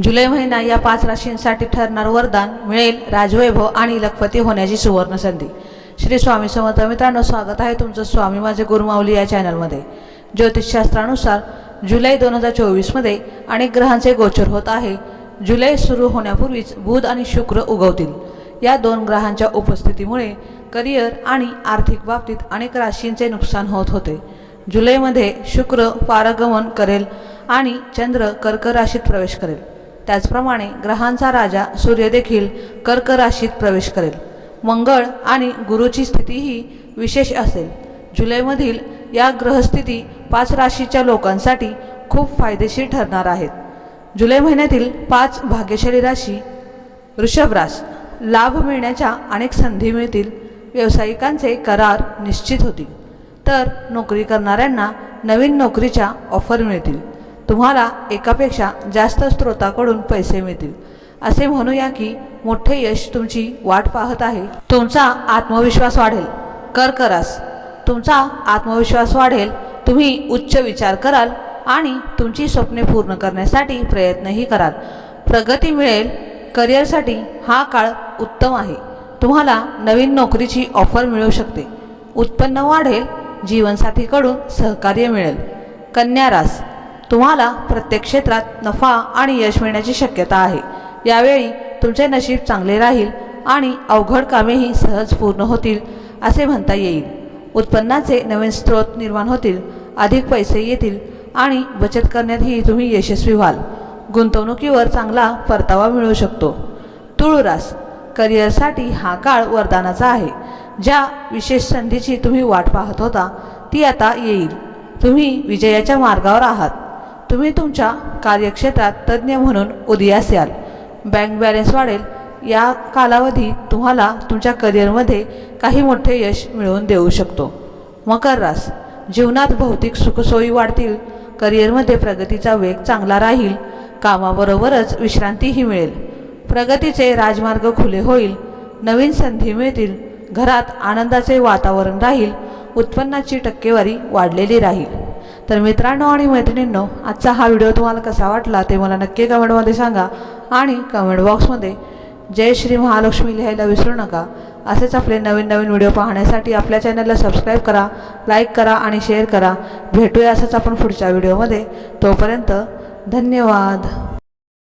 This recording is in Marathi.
जुलै महिना या पाच राशींसाठी ठरणार वरदान मिळेल राजवैभव आणि लखपती होण्याची सुवर्ण संधी. श्री स्वामी समर्थ मित्रांनो स्वागत आहे तुमचं स्वामी माझे गुरुमाऊली या चॅनलमध्ये. ज्योतिषशास्त्रानुसार जुलै दोन हजार चोवीसमध्ये अनेक ग्रहांचे गोचर होत आहे. जुलै सुरू होण्यापूर्वीच बुध आणि शुक्र उगवतील. या दोन ग्रहांच्या उपस्थितीमुळे करिअर आणि आर्थिक बाबतीत अनेक राशींचे नुकसान होत होते. जुलैमध्ये शुक्र पारगमन करेल आणि चंद्र कर्क राशीत प्रवेश करेल. त्याचप्रमाणे ग्रहांचा राजा सूर्यदेखील कर्क राशीत प्रवेश करेल. मंगळ आणि गुरुची स्थितीही विशेष असेल. जुलैमधील या ग्रहस्थिती पाच राशीच्या लोकांसाठी खूप फायदेशीर ठरणार आहेत. जुलै महिन्यातील पाच भाग्यशाली राशी वृषभरास लाभ मिळण्याच्या अनेक संधी मिळतील. व्यावसायिकांचे करार निश्चित होतील. तर नोकरी करणाऱ्यांना नवीन नोकरीच्या ऑफर मिळतील. तुम्हाला एकापेक्षा जास्त स्रोताकडून पैसे मिळतील. असे म्हणूया की मोठे यश तुमची वाट पाहत आहे. तुमचा आत्मविश्वास वाढेल. कर्करास तुमचा आत्मविश्वास वाढेल. तुम्ही उच्च विचार कराल आणि तुमची स्वप्ने पूर्ण करण्यासाठी प्रयत्नही कराल. प्रगती मिळेल. करिअरसाठी हा काळ उत्तम आहे. तुम्हाला नवीन नोकरीची ऑफर मिळू शकते. उत्पन्न वाढेल. जीवनसाथीकडून सहकार्य मिळेल. कन्या रास. तुम्हाला प्रत्येक क्षेत्रात नफा आणि यश मिळण्याची शक्यता आहे. यावेळी तुमचे नशीब चांगले राहील आणि अवघड कामेही सहज पूर्ण होतील असे म्हणता येईल. उत्पन्नाचे नवीन स्रोत निर्माण होतील अधिक पैसे येतील आणि बचत करण्यातही तुम्ही यशस्वी व्हाल. गुंतवणुकीवर चांगला परतावा मिळू शकतो. तुळुरास करिअरसाठी हा काळ वरदानाचा आहे. ज्या विशेष संधीची तुम्ही वाट पाहत होता ती आता येईल. तुम्ही विजयाच्या मार्गावर आहात. तुम्ही तुमच्या कार्यक्षेत्रात तज्ज्ञ म्हणून उदयास याल बँक बॅलन्स वाढेल. या कालावधी तुम्हाला तुमच्या करिअरमध्ये काही मोठे यश मिळवून देऊ शकतो. मकर रास. जीवनात भौतिक सुखसोयी वाढतील. करिअरमध्ये प्रगतीचा वेग चांगला राहील. कामाबरोबरच विश्रांतीही मिळेल. प्रगतीचे राजमार्ग खुले होईल. नवीन संधी मिळतील. घरात आनंदाचे वातावरण राहील. उत्पन्नाची टक्केवारी वाढलेली राहील. तर मित्रांनो आणि मैत्रिणींनो आजचा हा व्हिडिओ तुम्हाला कसा वाटला ते मला नक्की कमेंटमध्ये सांगा आणि कमेंट बॉक्समध्ये जय श्री महालक्ष्मी लिहायला विसरू नका. असेच आपले नवीन नवीन व्हिडिओ पाहण्यासाठी आपल्या चॅनलला सबस्क्राईब करा लाईक करा आणि शेअर करा. भेटूया असंच आपण पुढच्या व्हिडिओमध्ये. तोपर्यंत धन्यवाद.